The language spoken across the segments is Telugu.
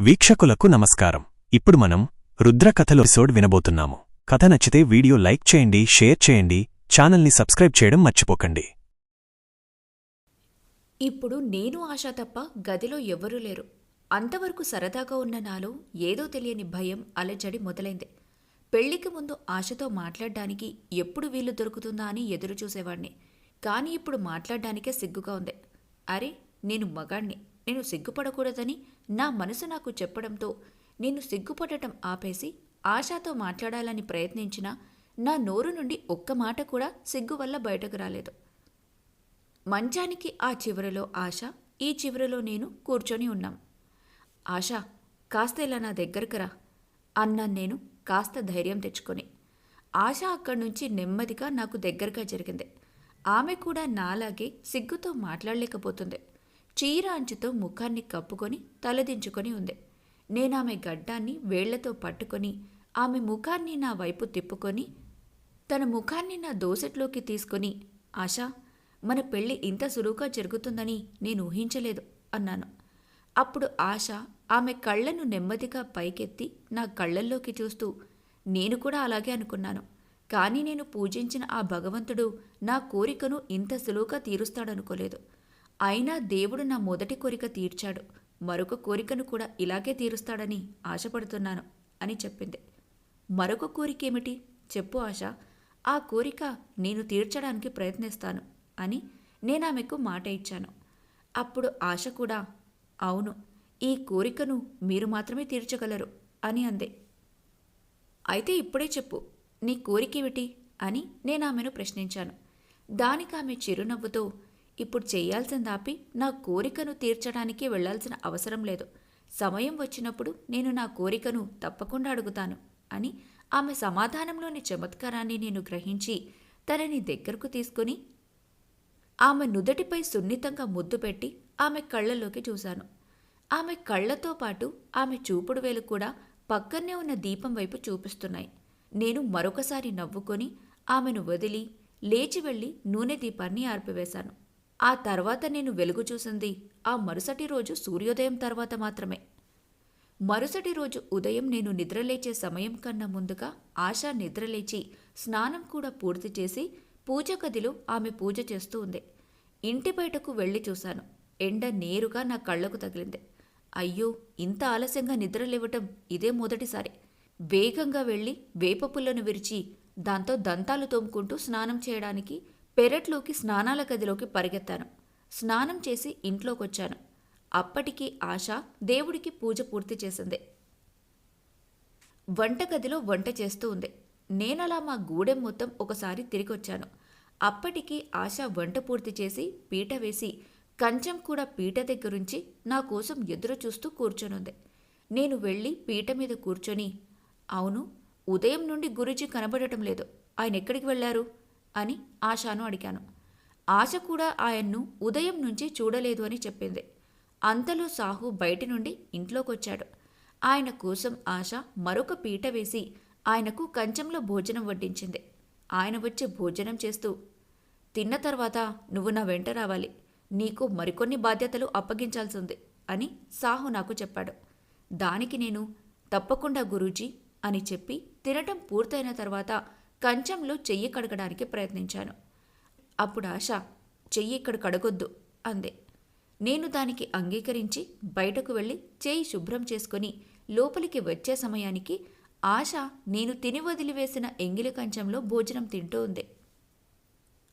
వీక్షకులకు నమస్కారం. ఇప్పుడు మనం రుద్ర ఎపిసోడ్ వినబోతున్నాము. కథ నచ్చితే వీడియో లైక్ చేయండి షేర్ చేయండి ఛానల్ని సబ్స్క్రైబ్ చేయడం మర్చిపోకండి. ఇప్పుడు నేను ఆశ తప్ప గదిలో ఎవ్వరూ లేరు. అంతవరకు సరదాగా ఉన్న నాలో ఏదో తెలియని భయం అలజడి మొదలైంది. పెళ్ళికి ముందు ఆశతో మాట్లాడడానికి ఎప్పుడు వీలు దొరుకుతుందా అని ఎదురు చూసేవాణ్ణి కానీ ఇప్పుడు మాట్లాడడానికే సిగ్గుగా ఉంది. అరే నేను మగాణ్ణి నేను సిగ్గుపడకూడదని నా మనసు నాకు చెప్పడంతో నేను సిగ్గుపడటం ఆపేసి ఆశాతో మాట్లాడాలని ప్రయత్నించినా నా నోరు నుండి ఒక్క మాట కూడా సిగ్గు వల్ల బయటకు రాలేదు. మంచానికి ఆ చివరలో ఆశ ఈ చివరలో నేను కూర్చొని ఉన్నాం. ఆశ కాస్త ఇలా నా దగ్గరకు రా అన్నాను నేను కాస్త ధైర్యం తెచ్చుకొని. ఆశ అక్కడి నుంచి నెమ్మదిగా నాకు దగ్గరగా జరిగింది. ఆమె కూడా నాలాగే సిగ్గుతో మాట్లాడలేకపోతుంది. చీర అంచుతో ముఖాన్ని కప్పుకొని తలదించుకొని ఉంది. నేనామె గడ్డాన్ని వేళ్ళతో పట్టుకొని ఆమె ముఖాన్ని నా వైపు తిప్పుకొని తన ముఖాన్ని నా దోసెట్లోకి తీసుకొని ఆశా మన పెళ్ళి ఇంత సులువుగా జరుగుతుందని నేను ఊహించలేదు అన్నాను. అప్పుడు ఆశ ఆమె కళ్ళను నెమ్మదిగా పైకెత్తి నా కళ్ళల్లోకి చూస్తూ నేను కూడా అలాగే అనుకున్నాను. కానీ నేను పూజించిన ఆ భగవంతుడు నా కోరికను ఇంత సులువుగా తీరుస్తాడనుకోలేదు. అయినా దేవుడు నా మొదటి కోరిక తీర్చాడు. మరొక కోరికను కూడా ఇలాగే తీరుస్తాడని ఆశపడుతున్నాను అని చెప్పింది. మరొక కోరిక ఏమిటి చెప్పు ఆశ. ఆ కోరిక నేను తీర్చడానికి ప్రయత్నిస్తాను అని నేను ఆమెకు మాట ఇచ్చాను. అప్పుడు ఆశ కూడా అవును ఈ కోరికను మీరు మాత్రమే తీర్చగలరు అని అందే. అయితే ఇప్పుడే చెప్పు నీ కోరికేమిటి? అని నేను ఆమెను ప్రశ్నించాను. దానికి ఆమె చిరునవ్వుతో ఇప్పుడు చేయాల్సింది ఆపి నా కోరికను తీర్చడానికి వెళ్ళాల్సిన అవసరం లేదు. సమయం వచ్చినప్పుడు నేను నా కోరికను తప్పకుండా అడుగుతాను అని ఆమె సమాధానంలోని చమత్కారాన్ని నేను గ్రహించి తనని దగ్గరకు తీసుకుని ఆమె నుదటిపై సున్నితంగా ముద్దు పెట్టి ఆమె కళ్ళల్లోకి చూశాను. ఆమె కళ్ళతో పాటు ఆమె చూపుడు వేలు కూడా పక్కనే ఉన్న దీపం వైపు చూపిస్తున్నాయి. నేను మరొకసారి నవ్వుకొని ఆమెను వదిలి లేచి వెళ్ళి నూనె దీపాన్ని ఆర్పివేశాను. ఆ తర్వాత నేను వెలుగు చూసింది. ఆ మరుసటి రోజు సూర్యోదయం తర్వాత మాత్రమే. మరుసటి రోజు ఉదయం నేను నిద్రలేచే సమయం కన్నా ముందుగా ఆశ నిద్రలేచి స్నానం కూడా పూర్తి చేసి పూజ గదిలో ఆమె పూజ చేస్తూ ఉంది. ఇంటి బయటకు వెళ్ళి చూశాను. ఎండ నేరుగా నా కళ్ళకు తగిలింది. అయ్యో ఇంత ఆలస్యంగా నిద్రలేవటం ఇదే మొదటిసారి. వేగంగా వెళ్ళి వేపపుల్లను విరిచి దాంతో దంతాలు తోముకుంటూ స్నానం చేయడానికి పెరట్లోకి స్నానాల గదిలోకి పరిగెత్తాను. స్నానం చేసి ఇంట్లోకొచ్చాను. అప్పటికి ఆశ దేవుడికి పూజ పూర్తి చేసింది. వంటగదిలో వంట చేస్తూ ఉంది. నేనలా మా గూడెం మొత్తం ఒకసారి తిరిగొచ్చాను. అప్పటికి ఆశ వంట పూర్తి చేసి పీట వేసి కంచం కూడా పీట దగ్గరుంచి నా కోసం ఎదురు చూస్తూ కూర్చొనుంది. నేను వెళ్ళి పీట మీద కూర్చొని అవును ఉదయం నుండి గురుజీ కనబడటం లేదు. ఆయన ఎక్కడికి వెళ్ళారు? అని ఆశాను అడిగాను. ఆశ కూడా ఆయన్ను ఉదయం నుంచి చూడలేదు అని చెప్పింది. అంతలో సాహు బయటి నుండి ఇంట్లోకొచ్చాడు. ఆయన కోసం ఆశ మరొక పీట వేసి ఆయనకు కంచంలో భోజనం వడ్డించింది. ఆయన వచ్చి భోజనం చేస్తూ తిన్న తర్వాత నువ్వు నా వెంట రావాలి. నీకు మరికొన్ని బాధ్యతలు అప్పగించాల్సింది అని సాహు నాకు చెప్పాడు. దానికి నేను తప్పకుండా గురూజీ అని చెప్పి తినటం పూర్తయిన తర్వాత కంచంలో చెయ్యి కడగడానికి ప్రయత్నించాను. అప్పుడు ఆశ చెయ్యి ఇక్కడ కడగొద్దు అందే. నేను దానికి అంగీకరించి బయటకు వెళ్ళి చేయి శుభ్రం చేసుకొని లోపలికి వచ్చే సమయానికి ఆశ నేను తిని వదిలివేసిన ఎంగిలి కంచంలో భోజనం తింటూ ఉంది.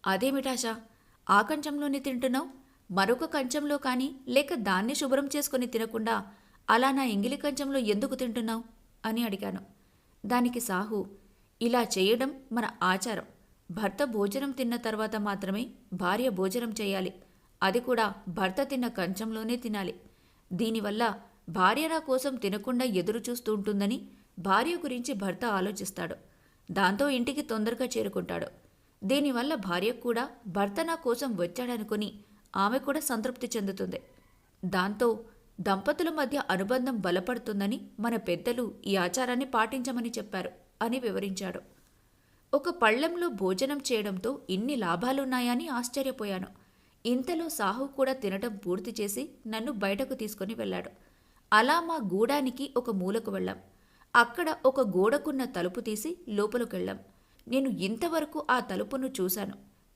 అదేమిటాశ ఆ కంచంలోనే తింటున్నావు? మరొక కంచంలో కానీ లేక దాన్ని శుభ్రం చేసుకొని తినకుండా అలా నా ఎంగిలి కంచంలో ఎందుకు తింటున్నావు? అని అడిగాను. దానికి సాహు ఇలా చేయడం మన ఆచారం. భర్త భోజనం తిన్న తర్వాత మాత్రమే భార్య భోజనం చేయాలి. అది కూడా భర్త తిన్న కంచంలోనే తినాలి. దీనివల్ల భార్య నా కోసం తినకుండా ఎదురు చూస్తూ ఉంటుందని భార్య గురించి భర్త ఆలోచిస్తాడు. దాంతో ఇంటికి తొందరగా చేరుకుంటాడు. దీనివల్ల భార్య కూడా భర్త నా కోసం వచ్చాడనుకుని ఆమె కూడా సంతృప్తి చెందుతుంది. దాంతో దంపతుల మధ్య అనుబంధం బలపడుతుందని మన పెద్దలు ఈ ఆచారాన్ని పాటించమని చెప్పారు. అని వివరించాడు. ఒక పళ్ళెంలో భోజనం చేయడంతో ఇన్ని లాభాలున్నాయని ఆశ్చర్యపోయాను. ఇంతలో సాహు కూడా తినటం పూర్తి చేసి నన్ను బయటకు తీసుకుని వెళ్ళాడు. అలా మా గూడానికి ఒక మూలకు వెళ్ళాం. అక్కడ ఒక గోడకున్న తలుపు తీసి లోపలికెళ్ళాం. నేను ఇంతవరకు ఆ తలుపును చూశాను.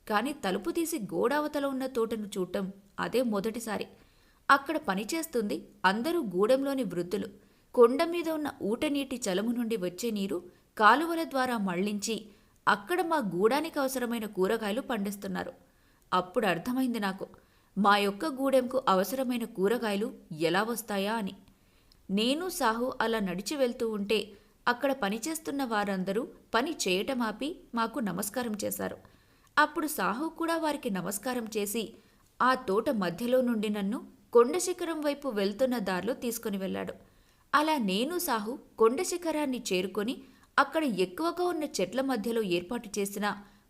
కానీ తలుపు తీసి గోడావతల ఉన్న తోటను చూడటం అదే మొదటిసారి. అక్కడ పనిచేస్తుంది అందరూ గూడెంలోని వృద్ధులు. కొండ మీద ఉన్న ఊటనీటి చలము నుండి వచ్చే నీరు కాలువల ద్వారా మళ్ళించి అక్కడ మా గూడానికి అవసరమైన కూరగాయలు పండిస్తున్నారు. అప్పుడు అర్థమైంది నాకు మా యొక్క గూడెంకు అవసరమైన కూరగాయలు ఎలా వస్తాయా అని. నేను సాహు అలా నడిచి వెళ్తూ ఉంటే అక్కడ పనిచేస్తున్న వారందరూ పని చేయటం ఆపి మాకు నమస్కారం చేశారు. అప్పుడు సాహు కూడా వారికి నమస్కారం చేసి ఆ తోట మధ్యలో నుండి నన్ను కొండ శిఖరం వైపు వెళ్తున్న దారిలో తీసుకుని వెళ్ళాడు. అలా నేను సాహు కొండ శిఖరాన్ని చేరుకొని అక్కడ ఎక్కువగా ఉన్న చెట్ల మధ్యలో ఏర్పాటు చేసిన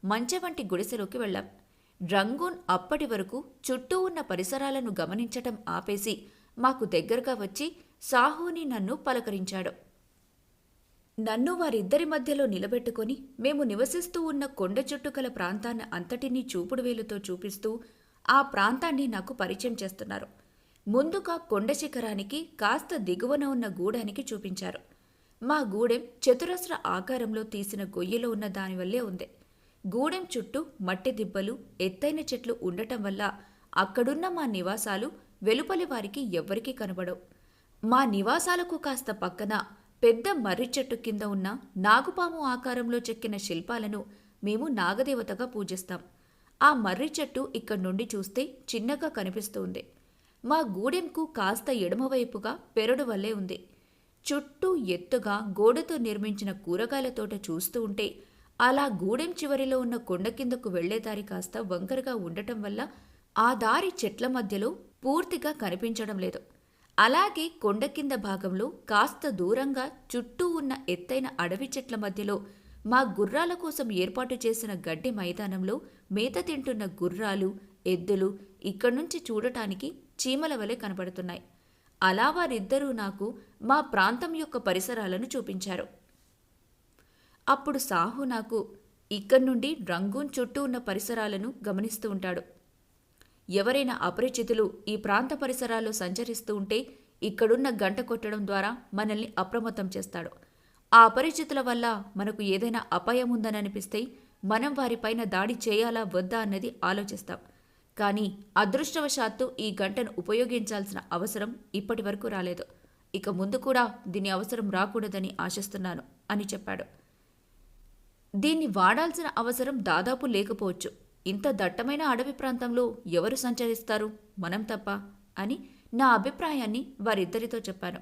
మంచ వంటి గుడిసెలోకి వెళ్ళాం. రంగూన్ అప్పటి వరకు చుట్టూ ఉన్న పరిసరాలను గమనించటం ఆపేసి మాకు దగ్గరగా వచ్చి సాహుని నన్ను పలకరించాడు. నన్ను వారిద్దరి మధ్యలో నిలబెట్టుకొని మేము నివసిస్తూ ఉన్న కొండ చుట్టూ గల ప్రాంతాన్ని అంతటినీ చూపుడు వేలుతో చూపిస్తూ ఆ ప్రాంతాన్ని నాకు పరిచయం చేస్తున్నారు. ముందుగా కొండ శిఖరానికి కాస్త దిగువన ఉన్న గూడానికి చూపించారు. మా గూడెం చతురస్ర ఆకారంలో తీసిన గొయ్యిలో ఉన్న దానివల్లే ఉంది. గూడెం చుట్టూ మట్టి దిబ్బలు ఎత్తైన చెట్లు ఉండటం వల్ల అక్కడున్న మా నివాసాలు వెలుపలి వారికి ఎవ్వరికీ కనబడవు. మా నివాసాలకు కాస్త పక్కన పెద్ద మర్రి చెట్టు కింద ఉన్న నాగుపాము ఆకారంలో చెక్కిన శిల్పాలను మేము నాగదేవతగా పూజిస్తాం. ఆ మర్రి చెట్టు ఇక్కడి నుండి చూస్తే చిన్నగా కనిపిస్తుంది మా గూడెంకు కాస్త ఎడమవైపుగా పెరడు వల్లే ఉంది. చుట్టూ ఎత్తుగా గోడతో నిర్మించిన కూరగాయల తోట చూస్తూ ఉంటే అలా గూడెం చివరిలో ఉన్న కొండ కిందకు వెళ్ళే దారి కాస్త వంకరగా ఉండటం వల్ల ఆ దారి చెట్ల మధ్యలో పూర్తిగా కనిపించడం లేదు. అలాగే కొండ కింద భాగంలో కాస్త దూరంగా చుట్టూ ఉన్న ఎత్తైన అడవి చెట్ల మధ్యలో మా గుర్రాల కోసం ఏర్పాటు చేసిన గడ్డి మైదానంలో మేత తింటున్న గుర్రాలు ఎద్దులు ఇక్కడి నుంచి చూడటానికి చీమల వలె కనబడుతున్నాయి అలా వారిద్దరూ నాకు మా ప్రాంతం యొక్క పరిసరాలను చూపించారు. అప్పుడు సాహు నాకు ఇక్కడి నుండి రంగూన్ చుట్టూ ఉన్న పరిసరాలను గమనిస్తూ ఉంటాడు. ఎవరైనా అపరిచితులు ఈ ప్రాంత పరిసరాల్లో సంచరిస్తూ ఉంటే ఇక్కడున్న గంట కొట్టడం ద్వారా మనల్ని అప్రమత్తం చేస్తాడు. ఆ అపరిచితుల వల్ల మనకు ఏదైనా అపాయం ఉందని అనిపిస్తే మనం వారిపైన దాడి చేయాలా వద్దా అన్నది ఆలోచిస్తాం. కానీ అదృష్టవశాత్తు ఈ గంటను ఉపయోగించాల్సిన అవసరం ఇప్పటి వరకు రాలేదు. ఇక ముందు కూడా దీని అవసరం రాకూడదని ఆశిస్తున్నాను అని చెప్పాడు. దీన్ని వాడాల్సిన అవసరం దాదాపు లేకపోవచ్చు. ఇంత దట్టమైన అడవి ప్రాంతంలో ఎవరు సంచరిస్తారు? మనం తప్ప అని నా అభిప్రాయాన్ని వారిద్దరితో చెప్పాను.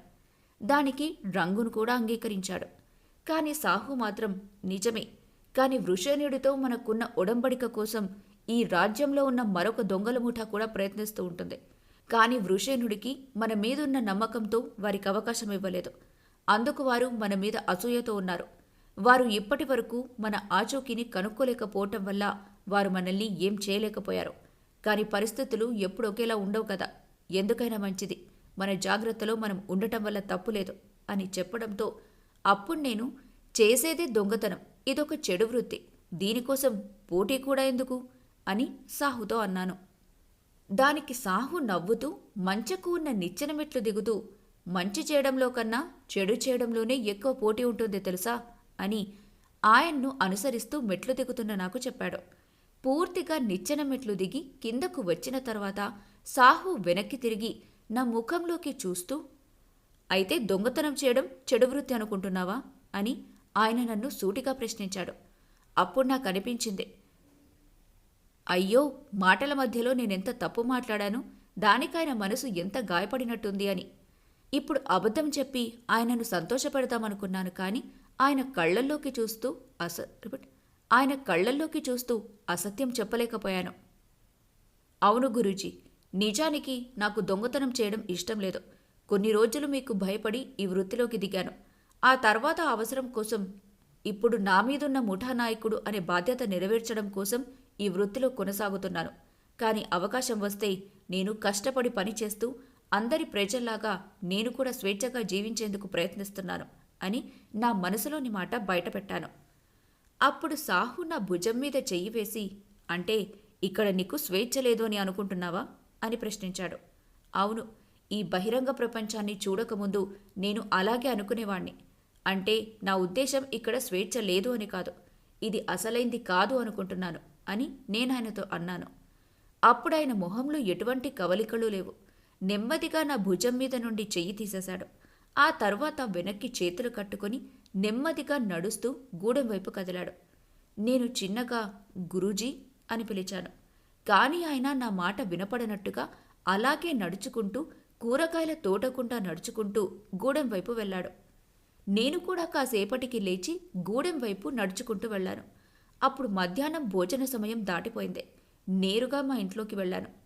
దానికి రంగును కూడా అంగీకరించాడు. కాని సాహు మాత్రం నిజమే. కాని వృషణుడితో మనకున్న ఒడంబడిక కోసం ఈ రాజ్యంలో ఉన్న మరొక దొంగల ముఠా కూడా ప్రయత్నిస్తూ ఉంటుంది. కానీ వృషేణుడికి మన మీదున్న నమ్మకంతో వారికి అవకాశం ఇవ్వలేదు. అందుకు వారు మన మీద అసూయతో ఉన్నారు. వారు ఇప్పటి వరకు మన ఆచూకీని కనుక్కోలేకపోవటం వల్ల వారు మనల్ని ఏం చేయలేకపోయారు. కానీ పరిస్థితులు ఎప్పుడు ఒకేలా ఉండవు కదా. ఎందుకైనా మంచిది. మన జాగ్రత్తలో మనం ఉండటం వల్ల తప్పు లేదు అని చెప్పడంతో అప్పుడు నేను చేసేదే దొంగతనం. ఇదొక చెడు వృత్తి. దీనికోసం పోటీ కూడా ఎందుకు? అని సాహుతో అన్నాను. దానికి సాహు నవ్వుతూ మంచకు ఉన్న నిచ్చెన మెట్లు దిగుతూ మంచి చేయడంలో కన్నా చెడు చేయడంలోనే ఎక్కువ పోటీ ఉంటుంది తెలుసా? అని ఆయన్ను అనుసరిస్తూ మెట్లు దిగుతున్న నాకు చెప్పాడు. పూర్తిగా నిచ్చెన మెట్లు దిగి కిందకు వచ్చిన తర్వాత సాహు వెనక్కి తిరిగి నా ముఖంలోకి చూస్తూ అయితే దొంగతనం చేయడం చెడు వృత్తి అనుకుంటున్నావా? అని ఆయన నన్ను సూటిగా ప్రశ్నించాడు. అప్పుడు నాకు అనిపించింది అయ్యో మాటల మధ్యలో నేనెంత తప్పు మాట్లాడాను? దానికాయన మనసు ఎంత గాయపడినట్టుంది అని. ఇప్పుడు అబద్ధం చెప్పి ఆయనను సంతోషపెడతామనుకున్నాను కానీ ఆయన కళ్ళల్లోకి చూస్తూ అస ఆయన కళ్ళల్లోకి చూస్తూ అసత్యం చెప్పలేకపోయాను. అవును గురూజీ నిజానికి నాకు దొంగతనం చేయడం ఇష్టం లేదు. కొన్ని రోజులు మీకు భయపడి ఈ వృత్తిలోకి దిగాను. ఆ తర్వాత అవసరం కోసం ఇప్పుడు నా మీదున్న ముఠా నాయకుడు అనే బాధ్యత నెరవేర్చడం కోసం ఈ వృత్తిలో కొనసాగుతున్నాను. కానీ అవకాశం వస్తే నేను కష్టపడి పని చేస్తూ అందరి ప్రజల్లాగా నేను కూడా స్వేచ్ఛగా జీవించేందుకు ప్రయత్నిస్తున్నాను అని నా మనసులోని మాట బయటపెట్టాను. అప్పుడు సాహు నా భుజం మీద చెయ్యి వేసి అంటే ఇక్కడ నీకు స్వేచ్ఛ లేదు అని అనుకుంటున్నావా? అని ప్రశ్నించాడు. అవును ఈ బహిరంగ ప్రపంచాన్ని చూడకముందు నేను అలాగే అనుకునేవాణ్ణి. అంటే నా ఉద్దేశం ఇక్కడ స్వేచ్ఛ లేదు అని కాదు. ఇది అసలైంది కాదు అనుకుంటున్నాను. అని నేను ఆయనతో అన్నాను. అప్పుడాయన మొహంలో ఎటువంటి కవలికలు లేవు. నెమ్మదిగా నా భుజం మీద నుండి చెయ్యి తీసేశాడు. ఆ తర్వాత వెనక్కి చేతులు కట్టుకొని నెమ్మదిగా నడుస్తూ గూడెం వైపు కదిలాడు. నేను చిన్నగా గురూజీ అని పిలిచాను. కానీ ఆయన నా మాట వినపడనట్టుగా అలాగే నడుచుకుంటూ కూరగాయల తోటకుండా నడుచుకుంటూ గూడెం వైపు వెళ్ళాడు. నేను కూడా కాసేపటికి లేచి గూడెం వైపు నడుచుకుంటూ వెళ్ళాను. అప్పుడు మధ్యాహ్నం భోజన సమయం దాటిపోయింది. నేరుగా మా ఇంట్లోకి వెళ్ళాను.